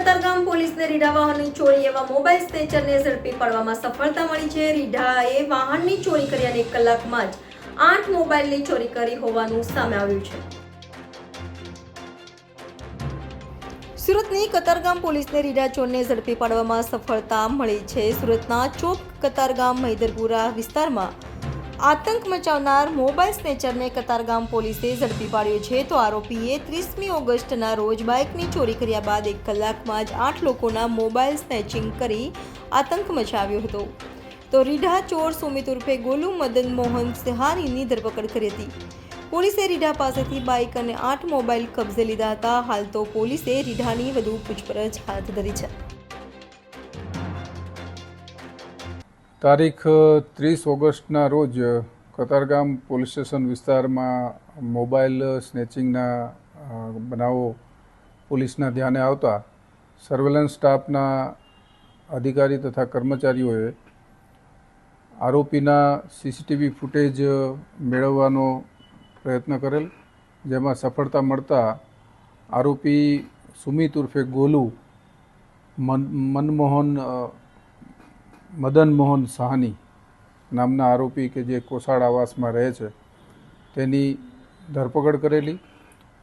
કતારગામ પોલીસને રીઢા વાહનની ચોરી એવા મોબાઈલ સ્નેચરને ઝડપી પાડવામાં સફળતા મળી છે. રીઢાએ વાહનની ચોરી કરી અને એક કલાકમાં જ આઠ મોબાઈલની ચોરી કરી હોવાનું સામે આવ્યું છે. સુરતની કતારગામ પોલીસને રીઢા ચોરને ઝડપી પાડવામાં સફળતા મળી છે. સુરતના ચોક કતારગામ મૈદરપુરા વિસ્તારમાં આતંક મચાવનાર મોબાઈલ સ્નેચરને કતારગામ પોલીસે ઝડપી પાડ્યો છે તો આરોપીએ ત્રીસમી ઓગસ્ટના રોજ બાઇકની ચોરી કર્યા બાદ એક કલાકમાં જ આઠ લોકોના મોબાઈલ સ્નેચિંગ કરી આતંક મચાવ્યો હતો. તો રીઢા ચોર સુમિત ઉર્ફે ગોલુ મદન મોહન સિહારીની ધરપકડ કરી હતી. પોલીસે રીઢા પાસેથી બાઇક અને આઠ મોબાઈલ કબજે લીધા હતા. હાલ તો પોલીસે રીઢાની વધુ પૂછપરછ હાથ ધરી છે. તારીખ ત્રીસ ઓગસ્ટના રોજ કતારગામ પોલીસ સ્ટેશન વિસ્તારમાં મોબાઈલ સ્નેચિંગના બનાવો પોલીસના ધ્યાને આવતા સર્વેલન્સ સ્ટાફના અધિકારી તથા કર્મચારીઓએ આરોપીના સીસીટીવી ફૂટેજ મેળવવાનો પ્રયત્ન કરેલ, જેમાં સફળતા મળતા આરોપી સુમિત ઉર્ફે ગોલુ, મન, મનમોહન મદન મોહન સાહની નામના આરોપી કે જે કોસાડ આવાસમાં રહે છે, તેની ધરપકડ કરેલી.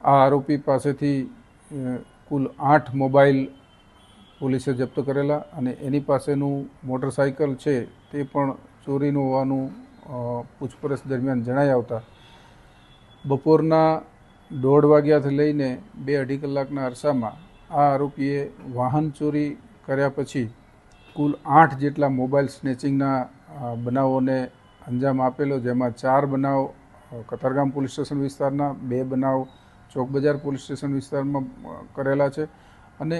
આ આરોપી પાસેથી કુલ આઠ મોબાઈલ પોલીસે જપ્ત કરેલા અને એની પાસેનું મોટરસાઇકલ છે તે પણ ચોરીનું હોવાનું પૂછપરછ દરમિયાન જણાઈ આવતા. બપોરના દોઢ વાગ્યાથી લઈને બે અઢી કલાકના અરસામાં આ આરોપીએ વાહન ચોરી કર્યા પછી કુલ આઠ જેટલા મોબાઈલ સ્નેચિંગના બનાવોને અંજામ આપેલો, જેમાં ચાર બનાવ કતારગામ પોલીસ સ્ટેશન વિસ્તારના, બે બનાવ ચોક બજાર પોલીસ સ્ટેશન વિસ્તારમાં કરેલા છે. અને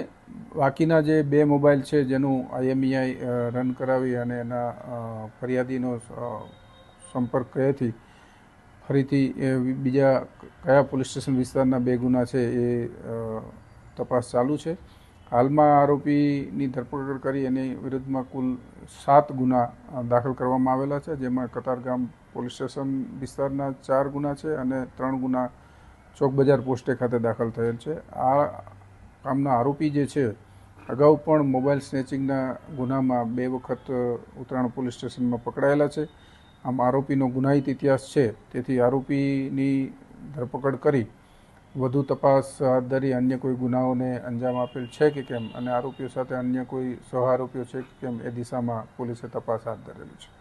બાકીના જે બે મોબાઈલ છે, જેનું આઈએમઈઆઈ રન કરાવી અને એના ફરિયાદીનો સંપર્ક કરેથી ફરીથી બીજા કયા પોલીસ સ્ટેશન વિસ્તારના બે ગુના છે એ તપાસ ચાલુ છે. હાલમાં આરોપીની ધરપકડ કરી એની વિરુદ્ધમાં કુલ સાત ગુના દાખલ કરવામાં આવેલા છે, જેમાં કતારગામ પોલીસ સ્ટેશન વિસ્તારના ચાર ગુના છે અને ત્રણ ગુના ચોક બજાર પોસ્ટે ખાતે દાખલ થયેલ છે. આ કામના આરોપી જે છે, અગાઉ પણ મોબાઈલ સ્નેચિંગના ગુનામાં બે વખત ઉત્તરાયણ પોલીસ સ્ટેશનમાં પકડાયેલા છે. આમ આરોપીનો ગુનાહિત ઇતિહાસ છે. તેથી આરોપીની ધરપકડ કરી વધુ તપાસ હાથ ધરી અન્ય કોઈ ગુનાઓને અંજામ આપેલ છે કે કેમ? અને આરોપીઓ સાથે અન્ય કોઈ સહ આરોપીઓ છે કે કેમ? એ દિશામાં પોલીસે તપાસ હાથ ધરેલી છે.